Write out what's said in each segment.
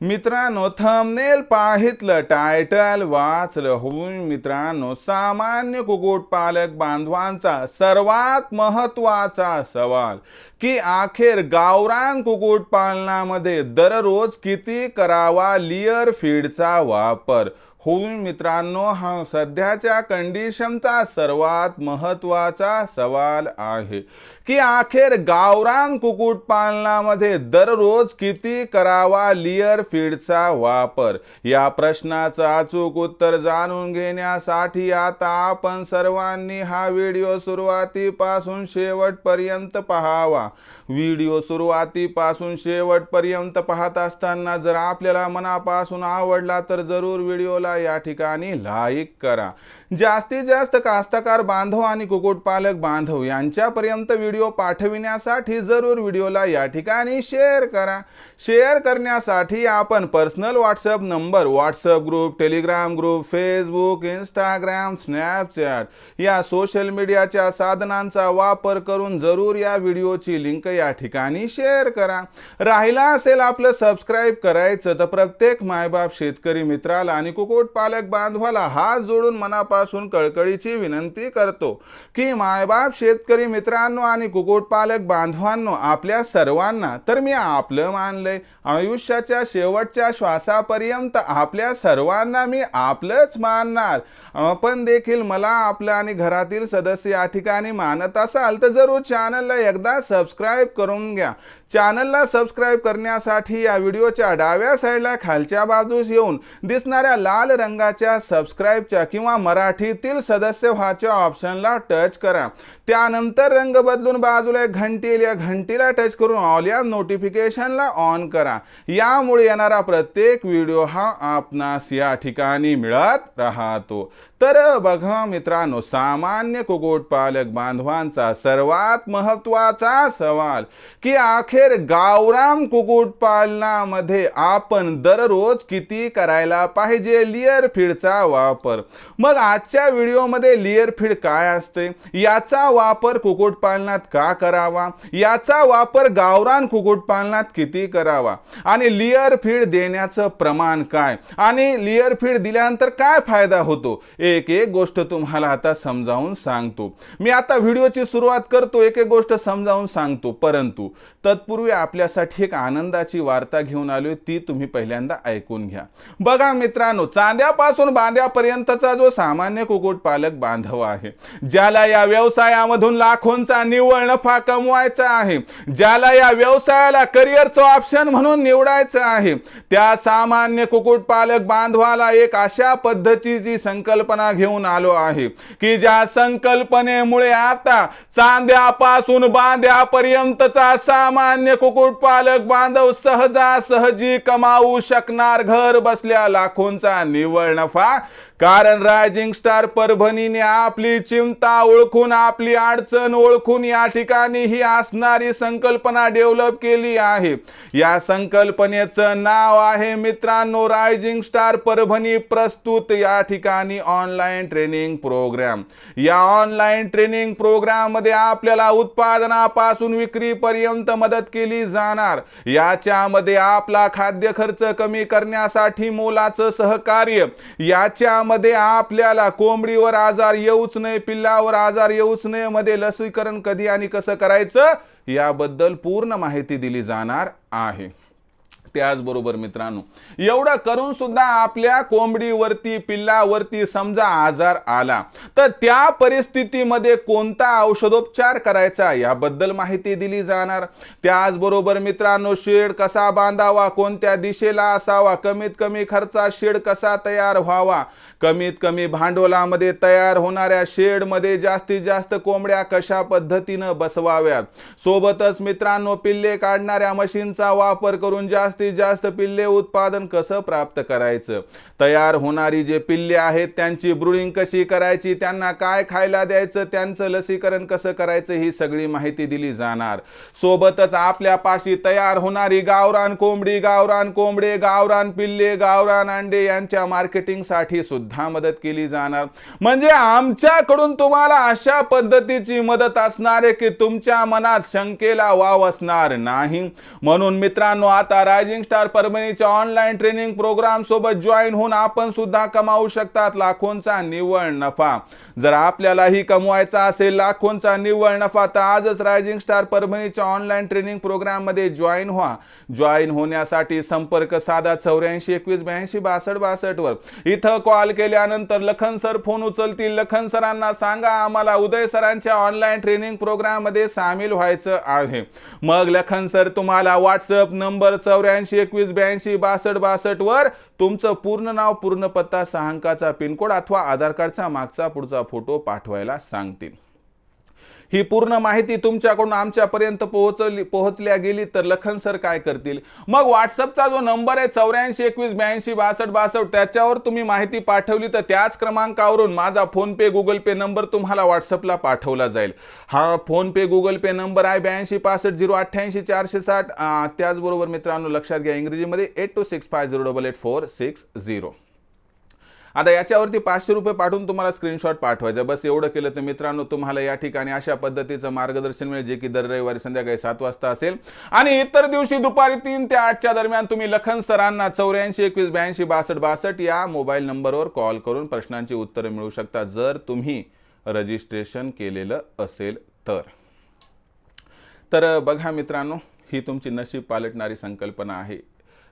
मित्रांनो thumbnail पाहितलं title वाचलं. होऊन मित्रांनो सामान्य कुक्कुटपालक बांधवांचा सर्वात महत्त्वाचा सवाल की अखेर गावरान कुक्कुटपालनामध्ये दररोज किती करावा लिअर फीडचा वापर? होऊन मित्रांनो हा सध्याच्या कंडिशनचा सर्वात महत्त्वाचा सवाल आहे. की अखेर गावरान कुक्कुटपालनामध्ये दररोज किती करावा लिअर फीडचा वापर? या प्रश्नाचं अचूक उत्तर जाणून घेण्यासाठी आता आपण सर्वांनी हा व्हिडिओ सुरुवातीपासून शेवटपर्यंत पाहावा. व्हिडिओ सुरुवातीपासून शेवटपर्यंत पाहत असताना जर आपल्याला मनापासून आवडला तर जरूर व्हिडिओला या ठिकाणी लाईक करा. जास्तीत जास्त कास्तकार बांधव आणि कुक्कुटपालक बांधव यांच्यापर्यंत व्हिडिओ पाठविण्यासाठी जरूर व्हिडिओला या ठिकाणी शेअर करा. शेअर करण्यासाठी आपण personal WhatsApp number WhatsApp group Telegram group Facebook Instagram Snapchat या सोशल मीडियाच्या साधनांचा वापर करून जरूर या व्हिडिओची लिंक या ठिकाणी शेअर करा. राहिला असेल आपलं सबस्क्राईब करायचं तर प्रत्येक मायबाप शेतकरी मित्राला आणि कुक्कुटपालक बांधवाला हात जोडून मनापासून कळकळीची विनंती करतो की मायबाप शेतकरी मित्रांनो आणि कुक्कुटपालक बांधवांनो आपल्या सर्वांना तर मी आपलं मानलंय आयुष्याच्या शेवटच्या श्वासापर्यंत आपल्या सर्वांना मी आपलंच मानणार. आपण देखील मला आपलं आणि घरातील सदस्य या ठिकाणी मानत असाल तर जरूर चॅनलला एकदा सबस्क्राईब करून घ्या. चॅनलला सबस्क्राईब करण्यासाठी या व्हिडिओच्या डाव्या साईडला खालच्या बाजूस येऊन दिसणाऱ्या लाल रंगाच्या सबस्क्राईबच्या किंवा मराठी मराठीतील सदस्य व्हाच्या ऑप्शनला टच करा. त्यानंतर रंग बदलून बाजूला एक घंटी येईल, या घंटीला टच करून ऑल या नोटिफिकेशनला ऑन करा. यामुळे येणारा प्रत्येक व्हिडिओ हा आपणास या ठिकाणी मिळत राहतो. तर बघा मित्रांनो सामान्य कुक्कुटपालक बांधवांचा सर्वात महत्त्वाचा सवाल की अखेर गावराम कुक्कुटपालनामध्ये आपण दररोज किती करायला पाहिजे? लिअर फीडचा वापर. मग आजच्या व्हिडिओमध्ये लिअर फीड काय असते? याचा वापर कुक्कुटपालनात का करावा? याचा वापर गावरान कुक्कुटपालनात किती करावा? आणि लिअर फीड देण्याचं प्रमाण काय? आणि लिअर फीड दिल्यानंतर काय फायदा होतो? एक एक गोष्ट तुम्हाला आता समजावून सांगतो. मी आता व्हिडिओची सुरुवात करतो एक एक गोष्ट समजावून सांगतो. परंतु तत्पूर्वी आपल्यासाठी एक आनंदाची वार्ता घेऊन आलोय ती तुम्ही पहिल्यांदा ऐकून घ्या. बघा मित्रांनो चांद्यापासून बांद्यापर्यंतचा जो सामान्य कुक्कुटपालक बांधव आहे ज्याला या व्यवसायामधून लाखोंचा निव्वळ नफा कमवायचा आहे ज्याला या व्यवसायाला करिअरचं ऑप्शन म्हणून निवडायचं आहे त्या सामान्य कुक्कुटपालक बांधवाला एक अशा पद्धतीची संकल्पना घेऊन आलो आहे की ज्या संकल्पनेमुळे आता चांद्यापासून बांद्यापर्यंतचा सामान्य कुक्कुटपालक बांधव सहजासहजी कमावू शकणार घर बसल्या लाखोंचा निव्वळ नफा कारण रायझिंग स्टार परभणीने आपली चिंता ओळखून आपली अडचण ओळखून या ठिकाणी ही असणारी संकल्पना डेव्हलप केली आहे. या संकल्पनेचं नाव आहे मित्रांनो रायझिंग स्टार परभणी प्रस्तुत या ठिकाणी ऑनलाईन ट्रेनिंग प्रोग्राम या ऑनलाईन ट्रेनिंग प्रोग्राममध्ये आपल्याला उत्पादनापासून विक्रीपर्यंत मदत केली जाणार. याच्यामध्ये आपला खाद्य खर्च कमी करण्यासाठी मोलाचं सहकार्य याच्या मध्ये आपल्याला कोंबडीवर आजार येऊच नये पिल्लावर आजार येऊच नये मध्ये लसीकरण कधी आणि कसं करायचं याबद्दल पूर्ण माहिती दिली जाणार आहे. त्याचबरोबर मित्रांनो. एवढं करून सुद्धा आपल्या कोंबडीवरती पिल्लावरती समजा आजार आला तर त्या परिस्थितीमध्ये कोणता औषधोपचार करायचा याबद्दल माहिती दिली जाणार. त्याचबरोबर मित्रांनो शेड कसा बांधावा कोणत्या दिशेला असावा कमीत कमी खर्चात शेड कसा तयार व्हावा कमीत कमी भांडवलामध्ये तयार होणाऱ्या शेडमध्ये जास्तीत जास्त कोंबड्या कशा पद्धतीनं बसवाव्यात? सोबतच मित्रांनो पिल्ले काढणाऱ्या मशीनचा वापर करून जास्तीत जास्तीत जास्त पिल्ले उत्पादन कसं प्राप्त करायचं? तयार होणारी जे पिल्ले आहेत त्यांची ब्रुडिंग कशी करायची? त्यांना काय खायला द्यायचं? त्यांचं लसीकरण कसं करायचं? ही सगळी माहिती दिली जाणार. सोबतच आपल्या पाशी तयार होणारी गावरान कोंबडी गावरान कोंबडे गावरान पिल्ले गावरान अंडे यांच्या मार्केटिंगसाठी सुद्धा मदत केली जाणार. म्हणजे आमच्याकडून तुम्हाला अशा पद्धतीची मदत असणार आहे की तुमच्या मनात शंकेला वाव असणार नाही. म्हणून मित्रांनो आता राजे रायझिंग स्टार परभणीच्या ऑनलाईन ट्रेनिंग प्रोग्राम सोबत जॉईन होऊन आपण सुद्धा कमावू शकतात लाखोंचा निव्वळ नफा. जर आपल्यालाही कमवायचा असेल लाखोंचा निव्वळ नफा तर आजच रायझिंग स्टार परभणीच्या ऑनलाईन ट्रेनिंग प्रोग्राममध्ये जॉईन व्हा. जॉईन होण्यासाठी संपर्क साधा चौऱ्याऐंशी एकवीस ब्याऐंशी बासष्ट बासष्ट वर. इथं कॉल केल्यानंतर लखन सर फोन उचलतील. लखन सरांना सांगा आम्हाला उदय सरांच्या ऑनलाईन ट्रेनिंग प्रोग्राममध्ये सामील व्हायचं आहे. मग लखन सर तुम्हाला व्हॉट्सअप नंबर चौऱ्याऐंशी एकवीस ब्याऐंशी बासष्ट बासष्ट वर तुमचं पूर्ण नाव पूर्ण पत्ता सहा अंकाचा पिनकोड अथवा आधार कार्डचा मागचा पुढचा फोटो पाठवायला सांगतील. ही पूर्ण माहिती तुमच्याकडून आमच्यापर्यंत पोहोचली पोहोचल्या गेली तर लखन सर काय करतील? मग व्हॉट्सअपचा जो नंबर आहे चौऱ्याऐंशी एकवीस ब्याऐंशी बासष्ट बासष्ट त्याच्यावर तुम्ही माहिती पाठवली तर त्याच क्रमांकावरून माझा फोनपे गुगल पे नंबर तुम्हाला व्हॉट्सअपला पाठवला जाईल. हा फोनपे गुगल पे नंबर आहे ब्याऐंशी पासष्ट झिरो अठ्ठ्याऐंशी चारशे साठ. त्याचबरोबर मित्रांनो लक्षात घ्या इंग्रजीमध्ये eight two six five zero double eight four six zero आता याच्यावरती पाचशे रुपये पाठवून तुम्हाला स्क्रीनशॉट पाठवायचा. बस एवढं केलं तर मित्रांनो तुम्हाला या ठिकाणी अशा पद्धतीचं मार्गदर्शन मिळेल जे की दर रविवारी संध्याकाळी सात वाजता असेल. आणि इतर दिवशी दुपारी तीन ते आठच्या दरम्यान तुम्ही लखन सरांना चौऱ्याऐंशी एकवीस ब्याऐंशी बासष्ट बासष्ट या मोबाईल नंबरवर कॉल करून प्रश्नांची उत्तरं मिळू शकता जर तुम्ही रजिस्ट्रेशन केलेलं असेल तर. तर बघा मित्रांनो ही तुमची नशीब पालटणारी संकल्पना आहे.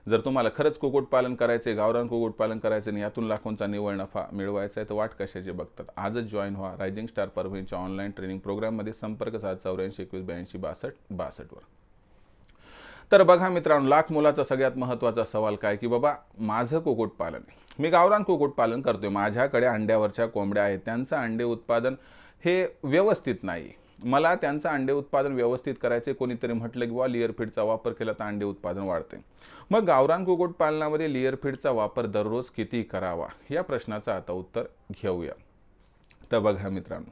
जर तुम्हाला खरंच कुक्कुटपालन करायचे गावरान कुक्कुटपालन करायचे आणि यातून लाखोंचा निव्वळ नफा मिळवायचा आहे तर वाट कशाची बघतात? आजच जॉईन व्हा रायझिंग स्टार परभणीच्या ऑनलाईन ट्रेनिंग प्रोग्राममध्ये संपर्क साध चौऱ्याऐंशी एकवीस ब्याऐंशी बासष्ट बासष्टवर तर बघा मित्रांनो लाख मुलाचा सगळ्यात महत्त्वाचा सवाल काय की बाबा माझं कुक्कुटपालन. मी गावरान कुक्कुटपालन करतोय. माझ्याकडे अंड्यावरच्या कोंबड्या आहेत. त्यांचं अंडे उत्पादन हे व्यवस्थित नाही. मला त्यांचं अंडे उत्पादन व्यवस्थित करायचे कोणीतरी म्हटलं की बुवा लिअर फीडचा वापर केला तर अंडे उत्पादन वाढते. मग गावरान कुक्कुटपालनामध्ये लिअर फीडचा वापर दररोज किती करावा? या प्रश्नाचं आता उत्तर घेऊया. तर बघा मित्रांनो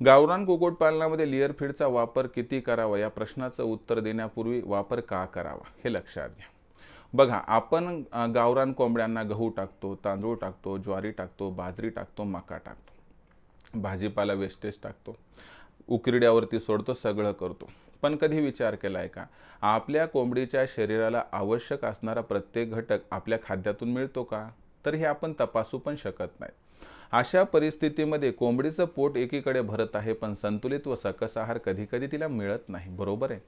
गावरान कुक्कुटपालनामध्ये लिअर फीडचा वापर किती करावा? या प्रश्नाचं उत्तर देण्यापूर्वी वापर का करावा? हे लक्षात घ्या. बघा आपण गावरान कोंबड्यांना गहू टाकतो तांदूळ टाकतो ज्वारी टाकतो बाजरी टाकतो मका टाकतो भाजीपाला वेस्टेज टाकतो. उकिरड्यावरती सोडतो सगळं करतो. पण कधी विचार केला आहे का? आपल्या कोंबडीच्या शरीराला आवश्यक असणारा प्रत्येक घटक आपल्या खाद्यातून मिळतो का? तर हे आपण तपासू पण शकत नाही. अशा परिस्थितीमध्ये कोंबडीचं पोट एकीकडे भरत आहे पण संतुलित व सकस आहार कधी कधी तिला मिळत नाही. बरोबर आहे?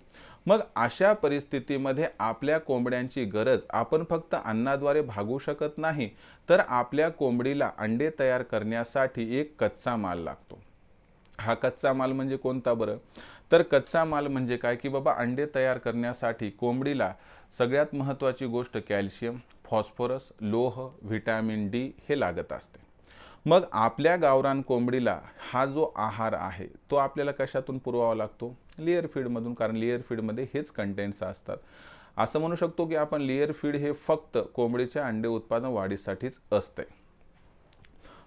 मग अशा परिस्थितीमध्ये आपल्या कोंबड्यांची गरज आपण फक्त अन्नाद्वारे भागू शकत नाही तर आपल्या कोंबडीला अंडे तयार करण्यासाठी एक कच्चा माल लागतो. हा कच्चा माल म्हणजे कोणता बरं? तर कच्चा माल म्हणजे काय? की बाबा अंडे तयार करण्यासाठी कोंबडीला सगळ्यात महत्त्वाची गोष्ट कॅल्शियम फॉस्फरस लोह व्हिटॅमिन डी हे लागत असते. मग आपल्या गावरान कोंबडीला हा जो आहार आहे तो आपल्याला कशातून पुरवावा लागतो? लेअर फीडमधून कारण लेअर फीडमध्ये हेच कंटेंट्स असतात. असं म्हणू शकतो की आपण लेअर फीड हे फक्त कोंबडीच्या अंडे उत्पादन वाढीसाठीच असते.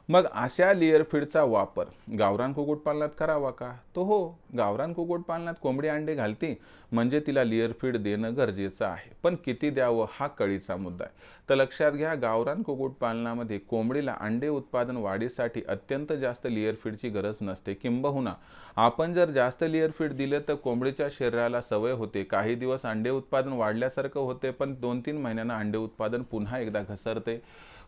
मग अशा लेअर फीडचा वापर गावरान कुक्कुटपालनात करावा का? तो हो गावरान कुक्कुटपालनात कोंबडी अंडे घालते म्हणजे तिला लेअर फीड देणं गरजेचं आहे. पण किती द्यावं हा कळीचा मुद्दा आहे. तर लक्षात घ्या गावरान कुक्कुटपालनामध्ये कोंबडीला अंडे उत्पादन वाढीसाठी अत्यंत जास्त लेअर फीडची गरज नसते किंबहुना. आपण जर जास्त लेअर फीड दिलं तर कोंबडीच्या शरीराला सवय होते. काही दिवस अंडे उत्पादन वाढल्यासारखं होते पण दोन तीन महिन्यांना अंडे उत्पादन पुन्हा एकदा घसरते.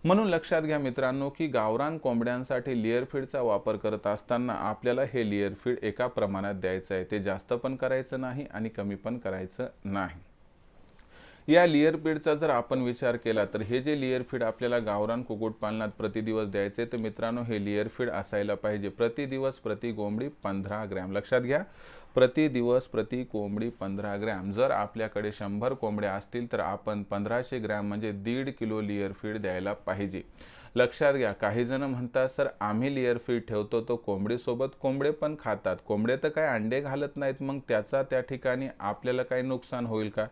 म्हणून लक्षात घ्या मित्रांनो की गावरान कोंबड्यांसाठी लेअर फीडचा वापर करत असताना आपल्याला हे लेअर फीड एका प्रमाणात द्यायचं आहे. ते जास्त पण करायचं नाही आणि कमी पण करायचं नाही. या लिअर फीडचा जर आपण विचार केला तर हे जे लिअर फीड आपल्याला गावरान कुक्कुटपालनात प्रति दिवस द्यायचे तर मित्रांनो हे लिअर फीड असायला पाहिजे. प्रति दिवस प्रति कोंबडी पंधरा ग्रॅम. लक्षात घ्या. प्रति दिवस प्रति कोंबडी पंधरा ग्रॅम. जर आपल्याकडे शंभर कोंबड्या असतील तर आपण पंधराशे ग्रॅम म्हणजे दीड किलो लिअर फीड द्यायला पाहिजे. लक्षात घ्या काही जण म्हणतात सर आम्ही लेअर फीड ठेवतो तो कोंबडीसोबत कोंबडे पण खातात. कोंबडे तर काय अंडे घालत नाहीत मग त्याचा त्या ठिकाणी आपल्याला काही नुकसान होईल का?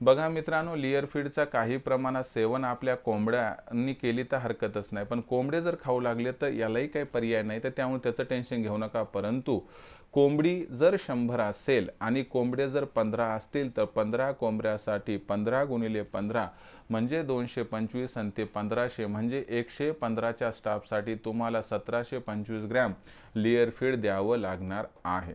बघा मित्रांनो लिअर फीडचा काही प्रमाणात सेवन आपल्या कोंबड्यांनी केली तर हरकतच नाही. पण कोंबडे जर खाऊ लागले तर यालाही काही पर्याय नाही तर त्यामुळे त्याचं टेन्शन घेऊ नका. परंतु कोंबडी जर शंभर असेल आणि कोंबडे जर पंधरा असतील तर पंधरा कोंबड्यासाठी पंधरा गुणिले पंधरा म्हणजे दोनशे पंचवीस आणि ते पंधराशे म्हणजे एकशे पंधराच्या स्टाफसाठी तुम्हाला सतराशे पंचवीस ग्रॅम लिअर फीड द्यावं लागणार आहे.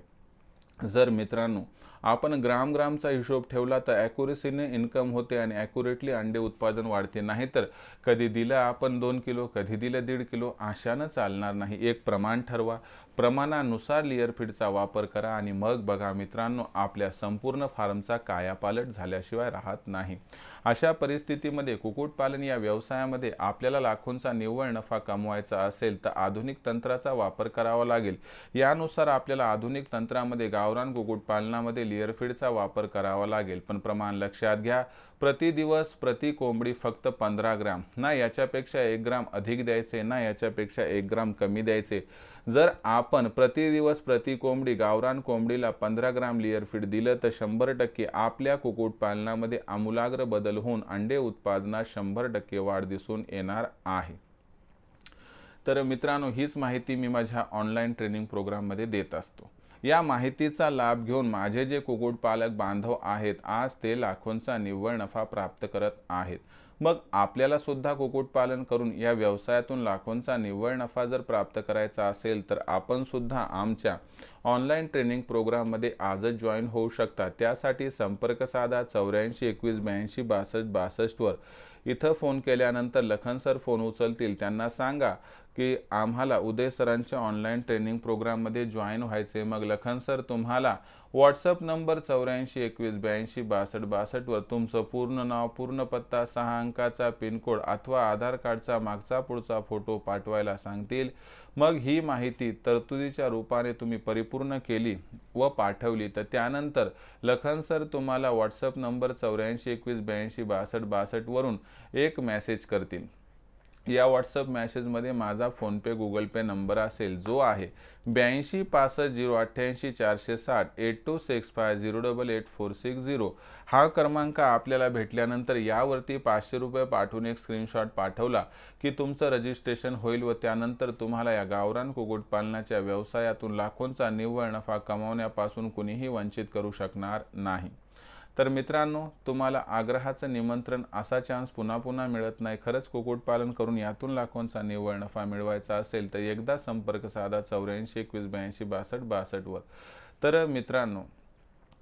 जर मित्रांनो आपण ग्राम ग्रामचा हिशोब ठेवला तर ॲक्युरेसीने इन्कम होते आणि ॲक्युरेटली अंडे उत्पादन वाढते. नाही तर कधी दिलं आपण दोन किलो कधी दिलं दीड किलो आशानं चालणार नाही. एक प्रमाण ठरवा. प्रमाणानुसार लिअर फीडचा वापर करा आणि मग बघा मित्रांनो आपल्या संपूर्ण फार्मचा कायापालट झाल्याशिवाय राहत नाही. अशा परिस्थितीमध्ये कुक्कुटपालन या व्यवसायामध्ये आपल्याला लाखोंचा निव्वळ नफा कमवायचा असेल तर आधुनिक तंत्राचा वापर करावा लागेल. यानुसार आपल्याला आधुनिक तंत्रामध्ये गावरान कुक्कुटपालनामध्ये क्लिअरफीडचा वापर करावा लागेल. पण प्रमाण लक्षात घ्या प्रति दिवस प्रति कोंबडी फक्त पंधरा ग्राम. ना याच्यापेक्षा एक ग्राम अधिक द्यायचे ना याच्यापेक्षा एक ग्राम कमी द्यायचे. जर आपण प्रति दिवस प्रति कोंबडी गावरान कोंबडीला पंधरा ग्राम लिअर फीड दिलं तर शंभर टक्के आपल्या कुक्कुटपालनामध्ये आमूलाग्र बदल होऊन अंडे उत्पादनात शंभर टक्के वाढ दिसून येणार आहे. तर मित्रांनो हीच माहिती मी माझ्या ऑनलाईन ट्रेनिंग प्रोग्राममध्ये देत असतो. या माहितीचा लाभ घेऊन माझे जे कुक्कुटपालक बांधव आहेत आज ते लाखोंचा निव्वळ नफा प्राप्त करत आहेत. मग आपल्याला सुद्धा कुक्कुटपालन करून या व्यवसायातून लाखोंचा निव्वळ नफा जर प्राप्त करायचा असेल तर आपण सुद्धा आमच्या ऑनलाईन ट्रेनिंग प्रोग्राममध्ये आजच जॉईन होऊ शकता. त्यासाठी संपर्क साधा चौऱ्याऐंशी एकवीस ब्याऐंशी बासष्ट बासष्टवर. इथं फोन केल्यानंतर लखन सर फोन उचलतील. त्यांना सांगा की आम्हाला उदय सरांच्या ऑनलाईन ट्रेनिंग प्रोग्राममध्ये जॉईन व्हायचे मग लखन सर तुम्हाला व्हॉट्सअप नंबर चौऱ्याऐंशी एकवीस ब्याऐंशी बासष्ट बासष्टवर तुमचं पूर्ण नाव पूर्ण पत्ता सहा अंकाचा पिनकोड अथवा आधार कार्डचा मागचा पुढचा फोटो पाठवायला सांगतील. मग ही माहिती तरतुदीच्या रूपाने तुम्ही परिपूर्ण केली व पाठवली. तर त्यानंतर लखन सर तुम्हाला व्हॉट्सअप नंबर चौऱ्याऐंशी एकवीस ब्याऐंशी बासष्ट बासष्टवरून एक मेसेज करतील. या व्हॉट्सअप मॅसेजमध्ये माझा फोनपे गुगल पे नंबर असेल जो आहे ब्याऐंशी पासष्ट झिरो अठ्ठ्याऐंशी चारशे साठ eight two six five zero double eight four six zero. हा क्रमांक आपल्याला भेटल्यानंतर यावरती पाचशे रुपये पाठवून एक स्क्रीनशॉट पाठवला की तुमचं रजिस्ट्रेशन होईल व त्यानंतर तुम्हाला या गावरान कुक्कुटपालनाच्या व्यवसायातून लाखोंचा निव्वळ नफा कमावण्यापासून कुणीही वंचित करू शकणार नाही. तर मित्रांनो तुम्हाला आग्रहाचं निमंत्रण असा चान्स पुन्हा पुन्हा मिळत नाही. खरंच कुक्कुटपालन करून यातून लाखोंचा निव्वळ नफा मिळवायचा असेल तर एकदा संपर्क साधा चौऱ्याऐंशी एकवीस ब्याऐंशी बासष्ट बासष्टवर तर मित्रांनो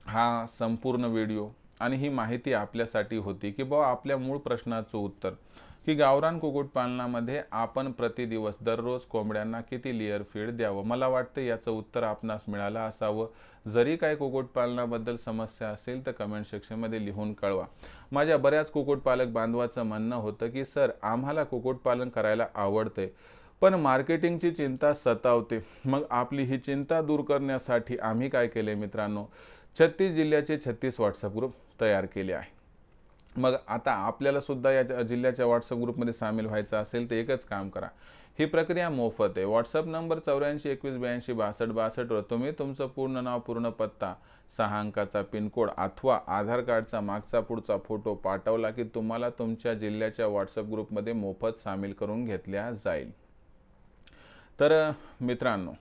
हा संपूर्ण व्हिडिओ आणि ही माहिती आपल्यासाठी होती की बुवा आपल्या मूळ प्रश्नाचं उत्तर. की गावरान कुक्कुटपालनामध्ये आपण प्रतिदिवस दररोज कोंबड्यांना किती लेअर फीड द्यावं? मला वाटतं याचं उत्तर आपणास मिळालं असावं. जरी काय कुक्कुटपालनाबद्दल समस्या असेल तर कमेंट सेक्शनमध्ये लिहून कळवा. माझ्या बऱ्याच कुक्कुटपालक बांधवाचं म्हणणं होतं की सर आम्हाला कुक्कुटपालन करायला आवडते पण मार्केटिंगची चिंता सतावते. मग आपली ही चिंता दूर करण्यासाठी आम्ही काय केले मित्रांनो? छत्तीस जिल्ह्याचे छत्तीस व्हॉट्सअप ग्रुप तयार केले आहे. मग आता आपल्याला सुद्धा या जिल्ह्याच्या व्हॉट्सअप ग्रुपमध्ये सामील व्हायचं असेल तर एकच काम करा. ही प्रक्रिया मोफत आहे. व्हॉट्सअप नंबर चौऱ्याऐंशी एकवीस ब्याऐंशी बासष्ट बासष्टवर तुम्ही तुमचं पूर्ण नाव पूर्ण पत्ता सहा अंकाचा पिनकोड अथवा आधार कार्डचा मागचा पुढचा फोटो पाठवला की तुम्हाला तुमच्या जिल्ह्याच्या व्हॉट्सअप ग्रुपमध्ये मोफत सामील करून घेतल्या जाईल. तर मित्रांनो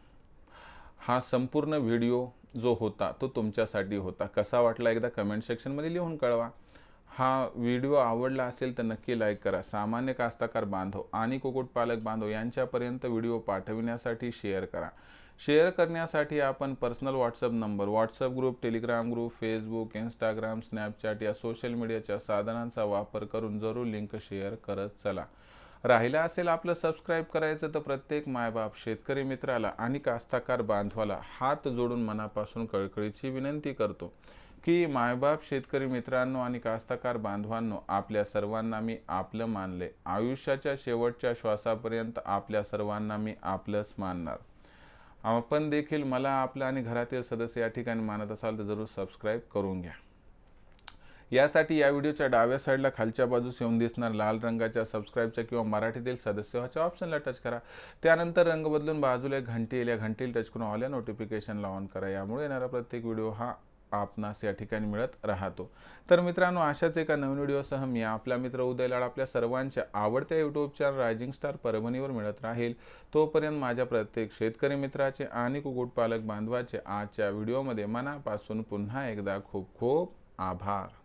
हा संपूर्ण व्हिडिओ जो होता तो तुमच्यासाठी होता. कसा वाटला एकदा कमेंट सेक्शनमध्ये लिहून कळवा. हा व्हिडिओ आवडला असेल तर नक्की लाईक करा. सामान्य कास्ताकार बांधव आणि कुक्कुटपालक बांधव यांच्यापर्यंत व्हिडिओ पाठविण्यासाठी शेअर करा. शेअर करण्यासाठी आपण personal WhatsApp number WhatsApp group Telegram group Facebook Instagram Snapchat या सोशल मीडियाच्या साधनांचा वापर करून जरूर लिंक शेअर करत चला. राहिला असेल आपलं सबस्क्राईब करायचं तर प्रत्येक मायबाप शेतकरी मित्राला आणि कास्ताकार बांधवाला हात जोडून मनापासून कळकळीची विनंती करतो. की मायबाप शेतकरी मित्रांनो आणि कास्तकार बांधवांनो आपल्या सर्वांना मी आपलं मानले. आयुष्याच्या शेवटच्या श्वासापर्यंत आपल्या सर्वांना मी आपलंच मानणार. आपण देखील मला आपलं आणि घरातील सदस्य या ठिकाणी मानत असाल तर जरूर सबस्क्राईब करून घ्या. यासाठी या व्हिडिओच्या डाव्या साईडला खालच्या बाजूस येऊन दिसणार लाल रंगाच्या सबस्क्राईबच्या किंवा मराठीतील सदस्य व्हायच्या ऑप्शनला टच करा. त्यानंतर रंग बदलून बाजूला एक घंटी येईल. या घंटीला टच करून ऑल या नोटिफिकेशनला ऑन करा. यामुळे येणारा प्रत्येक व्हिडिओ हा आपणास या ठिकाणी मिळत राहतो. तर मित्रांनो अशाच एका नवीन व्हिडिओसह मी आपला मित्र उदय लाड आपल्या सर्वांच्या आवडत्या यूट्यूब चॅनल रायझिंग स्टार परभणीवर मिळत राहील. तोपर्यंत माझ्या प्रत्येक शेतकरी मित्राचे आणि कुक्कुटपालक बांधवाचे आजच्या व्हिडिओमध्ये मनापासून पुन्हा एकदा खूप खूप आभार.